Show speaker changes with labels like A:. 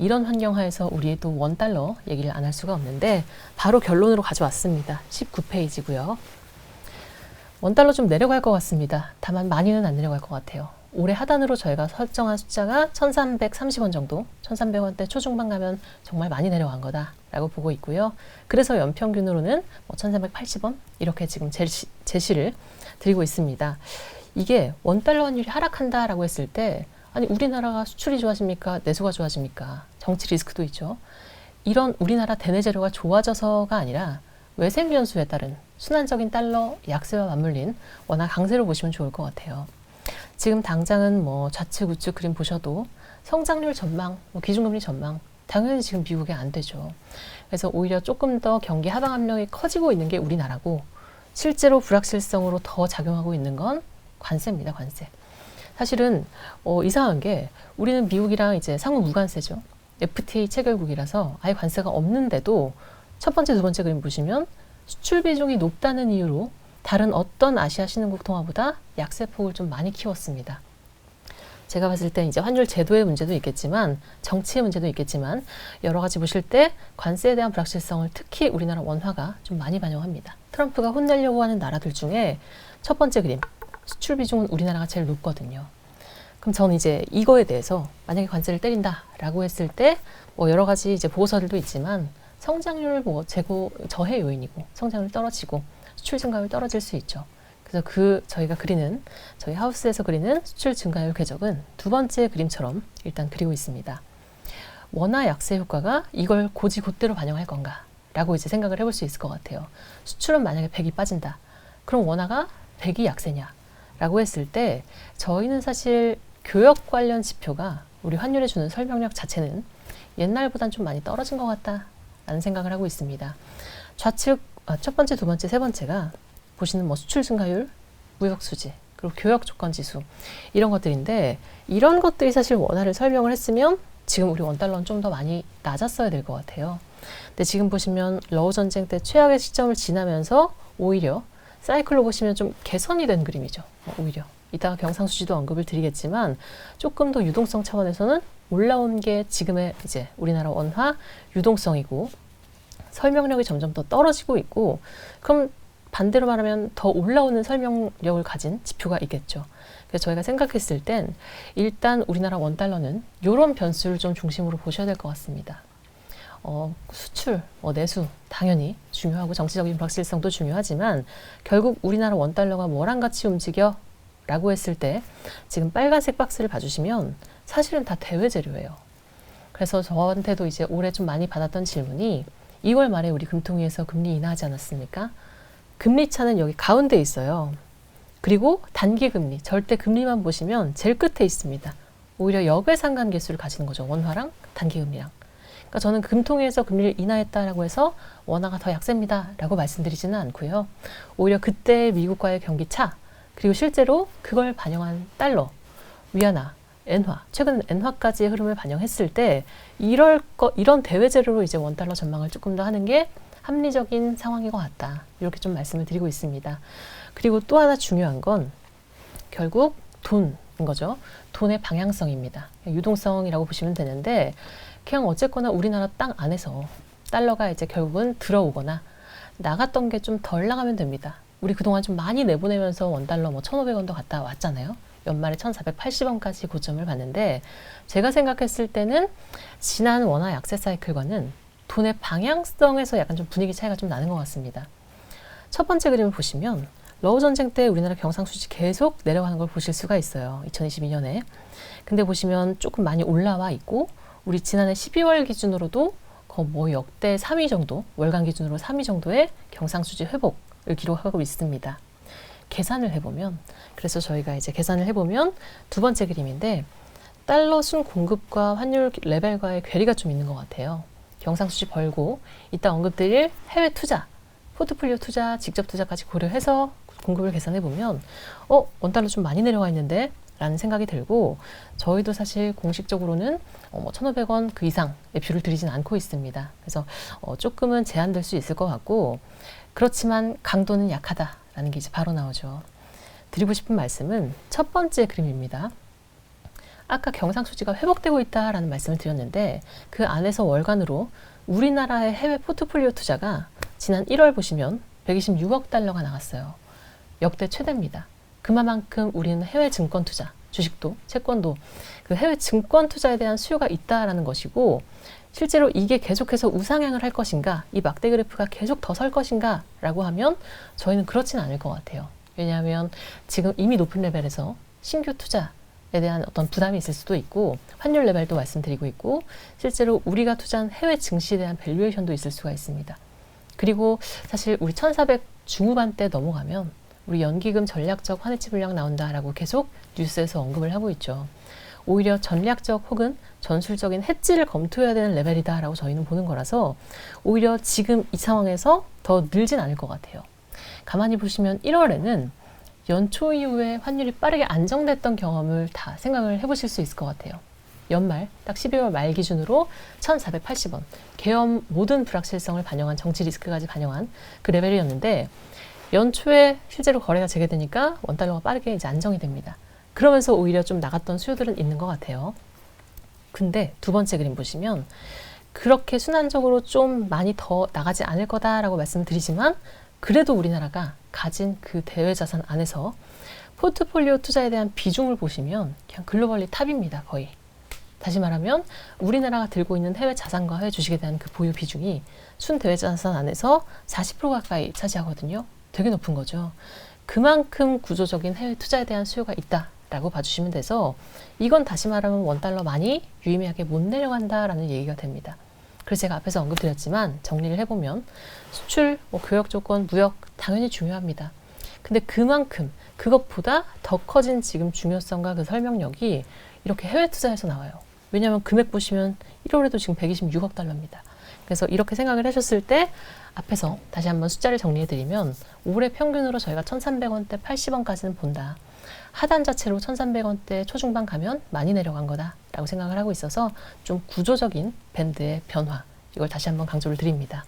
A: 이런 환경 하에서 우리의 또 원달러 얘기를 안 할 수가 없는데 바로 결론으로 가져왔습니다. 19페이지고요. 원달러 좀 내려갈 것 같습니다. 다만 많이는 안 내려갈 것 같아요. 올해 하단으로 저희가 설정한 숫자가 1330원 정도, 1300원대 초중반 가면 정말 많이 내려간 거다라고 보고 있고요. 그래서 연평균으로는 뭐 1380원 이렇게 지금 제시, 제시를 드리고 있습니다. 이게 원달러 환율이 하락한다라고 했을 때 아니 우리나라가 수출이 좋아집니까? 내수가 좋아집니까? 정치 리스크도 있죠. 이런 우리나라 대내 재료가 좋아져서가 아니라 외생 변수에 따른 순환적인 달러 약세와 맞물린 워낙 강세로 보시면 좋을 것 같아요. 지금 당장은 뭐 좌측 우측 그림 보셔도 성장률 전망, 뭐 기준금리 전망 당연히 지금 미국에 안 되죠. 그래서 오히려 조금 더 경기 하방 압력이 커지고 있는 게 우리나라고 실제로 불확실성으로 더 작용하고 있는 건 관세입니다. 관세. 사실은 어, 이상한 게 우리는 미국이랑 이제 상호 무관세죠. FTA 체결국이라서 아예 관세가 없는데도 첫 번째, 두 번째 그림 보시면 수출 비중이 높다는 이유로 다른 어떤 아시아 신흥국 통화보다 약세 폭을 좀 많이 키웠습니다. 제가 봤을 때 이제 환율 제도의 문제도 있겠지만 정치의 문제도 있겠지만 여러 가지 보실 때 관세에 대한 불확실성을 특히 우리나라 원화가 좀 많이 반영합니다. 트럼프가 혼내려고 하는 나라들 중에 첫 번째 그림 수출 비중은 우리나라가 제일 높거든요. 그럼 저는 이제 이거에 대해서 만약에 관세를 때린다라고 했을 때 뭐 여러 가지 이제 보고서들도 있지만 성장률 뭐 재고 저해 요인이고 성장률 떨어지고 수출 증가율 떨어질 수 있죠. 그래서 그 저희가 그리는 저희 하우스에서 그리는 수출 증가율 궤적은 두 번째 그림처럼 일단 그리고 있습니다. 원화 약세 효과가 이걸 고지 곧대로 반영할 건가 라고 이제 생각을 해볼 수 있을 것 같아요. 수출은 만약에 100이 빠진다. 그럼 원화가 100이 약세냐 라고 했을 때 저희는 사실 교역 관련 지표가 우리 환율에 주는 설명력 자체는 옛날보단 좀 많이 떨어진 것 같다라는 생각을 하고 있습니다. 좌측 아, 첫 번째, 두 번째, 세 번째가 보시는 뭐 수출 증가율, 무역 수지, 그리고 교역 조건 지수 이런 것들인데 이런 것들이 사실 원화를 설명을 했으면 지금 우리 원달러는 좀 더 많이 낮았어야 될 것 같아요. 근데 지금 보시면 러우 전쟁 때 최악의 시점을 지나면서 오히려 사이클로 보시면 좀 개선이 된 그림이죠. 뭐 오히려 이따가 경상수지도 언급을 드리겠지만 조금 더 유동성 차원에서는 올라온 게 지금의 이제 우리나라 원화 유동성이고 설명력이 점점 더 떨어지고 있고 그럼 반대로 말하면 더 올라오는 설명력을 가진 지표가 있겠죠. 그래서 저희가 생각했을 땐 일단 우리나라 원달러는 이런 변수를 좀 중심으로 보셔야 될 것 같습니다. 어, 수출, 뭐 내수 당연히 중요하고 정치적인 불확실성도 중요하지만 결국 우리나라 원 달러가 뭐랑 같이 움직여? 라고 했을 때 지금 빨간색 박스를 봐주시면 사실은 다 대외 재료예요. 그래서 저한테도 이제 올해 좀 많이 받았던 질문이 2월 말에 우리 금통위에서 금리 인하하지 않았습니까? 금리 차는 여기 가운데 있어요. 그리고 단기 금리, 절대 금리만 보시면 제일 끝에 있습니다. 오히려 역외 상관 계수를 가지는 거죠. 원화랑 단기 금리랑. 그러니까 저는 금통위에서 금리를 인하했다라고 해서 원화가 더 약세입니다라고 말씀드리지는 않고요. 오히려 그때 미국과의 경기 차 그리고 실제로 그걸 반영한 달러, 위안화, 엔화, 최근 엔화까지의 흐름을 반영했을 때 이럴 거 이런 대외 재료로 이제 원 달러 전망을 조금 더 하는 게 합리적인 상황인 것 같다. 이렇게 좀 말씀을 드리고 있습니다. 그리고 또 하나 중요한 건 결국 돈인 거죠. 돈의 방향성입니다. 유동성이라고 보시면 되는데 그냥 어쨌거나 우리나라 땅 안에서 달러가 이제 결국은 들어오거나 나갔던 게 좀 덜 나가면 됩니다. 우리 그동안 좀 많이 내보내면서 원달러 뭐 1,500원도 갔다 왔잖아요. 연말에 1,480원까지 고점을 봤는데 제가 생각했을 때는 지난 원화 약세 사이클과는 돈의 방향성에서 약간 좀 분위기 차이가 좀 나는 것 같습니다. 첫 번째 그림을 보시면 러우 전쟁 때 우리나라 경상수지 계속 내려가는 걸 보실 수가 있어요. 2022년에. 근데 보시면 조금 많이 올라와 있고 우리 지난해 12월 기준으로도 뭐 역대 3위 정도, 월간 기준으로 3위 정도의 경상수지 회복을 기록하고 있습니다. 계산을 해보면 그래서 저희가 이제 계산을 해보면 두 번째 그림인데 달러 순 공급과 환율 레벨과의 괴리가 좀 있는 것 같아요. 경상수지 벌고 이따 언급드릴 해외 투자, 포트폴리오 투자, 직접 투자까지 고려해서 공급을 계산해 보면 어 원달러 좀 많이 내려가 있는데 라는 생각이 들고 저희도 사실 공식적으로는 어, 뭐 1,500원 그 이상의 뷰를 드리진 않고 있습니다. 그래서 어, 조금은 제한될 수 있을 것 같고 그렇지만 강도는 약하다라는 게 이제 바로 나오죠. 드리고 싶은 말씀은 첫 번째 그림입니다. 아까 경상수지가 회복되고 있다라는 말씀을 드렸는데 그 안에서 월간으로 우리나라의 해외 포트폴리오 투자가 지난 1월 보시면 126억 달러가 나왔어요. 역대 최대입니다. 그만큼 우리는 해외 증권 투자, 주식도, 채권도 그 해외 증권 투자에 대한 수요가 있다라는 것이고 실제로 이게 계속해서 우상향을 할 것인가, 이 막대 그래프가 계속 더 설 것인가라고 하면 저희는 그렇진 않을 것 같아요. 왜냐하면 지금 이미 높은 레벨에서 신규 투자에 대한 어떤 부담이 있을 수도 있고 환율 레벨도 말씀드리고 있고 실제로 우리가 투자한 해외 증시에 대한 밸류에이션도 있을 수가 있습니다. 그리고 사실 우리 1400 중후반 대 넘어가면 우리 연기금 전략적 환해치 불량 나온다라고 계속 뉴스에서 언급을 하고 있죠. 오히려 전략적 혹은 전술적인 해지를 검토해야 되는 레벨이다라고 저희는 보는 거라서 오히려 지금 이 상황에서 더 늘진 않을 것 같아요. 가만히 보시면 1월에는 연초 이후에 환율이 빠르게 안정됐던 경험을 다 생각을 해보실 수 있을 것 같아요. 연말 딱 12월 말 기준으로 1,480원 계엄 모든 불확실성을 반영한 정치 리스크까지 반영한 그 레벨이었는데 연초에 실제로 거래가 재개되니까 원달러가 빠르게 이제 안정이 됩니다. 그러면서 오히려 좀 나갔던 수요들은 있는 것 같아요. 근데 두 번째 그림 보시면 그렇게 순환적으로 좀 많이 더 나가지 않을 거다라고 말씀드리지만 그래도 우리나라가 가진 그 대외 자산 안에서 포트폴리오 투자에 대한 비중을 보시면 그냥 글로벌리 탑입니다, 거의. 다시 말하면 우리나라가 들고 있는 해외 자산과 해외 주식에 대한 그 보유 비중이 순 대외 자산 안에서 40% 가까이 차지하거든요. 되게 높은 거죠. 그만큼 구조적인 해외 투자에 대한 수요가 있다라고 봐주시면 돼서 이건 다시 말하면 원달러 많이 유의미하게 못 내려간다라는 얘기가 됩니다. 그래서 제가 앞에서 언급드렸지만 정리를 해보면 수출, 뭐 교역 조건, 무역 당연히 중요합니다. 근데 그만큼 그것보다 더 커진 지금 중요성과 그 설명력이 이렇게 해외 투자에서 나와요. 왜냐하면 금액 보시면 1월에도 지금 126억 달러입니다. 그래서 이렇게 생각을 하셨을 때 앞에서 다시 한번 숫자를 정리해 드리면 올해 평균으로 저희가 1,300원대 80원까지는 본다. 하단 자체로 1,300원대 초중반 가면 많이 내려간 거다라고 생각을 하고 있어서 좀 구조적인 밴드의 변화 이걸 다시 한번 강조를 드립니다.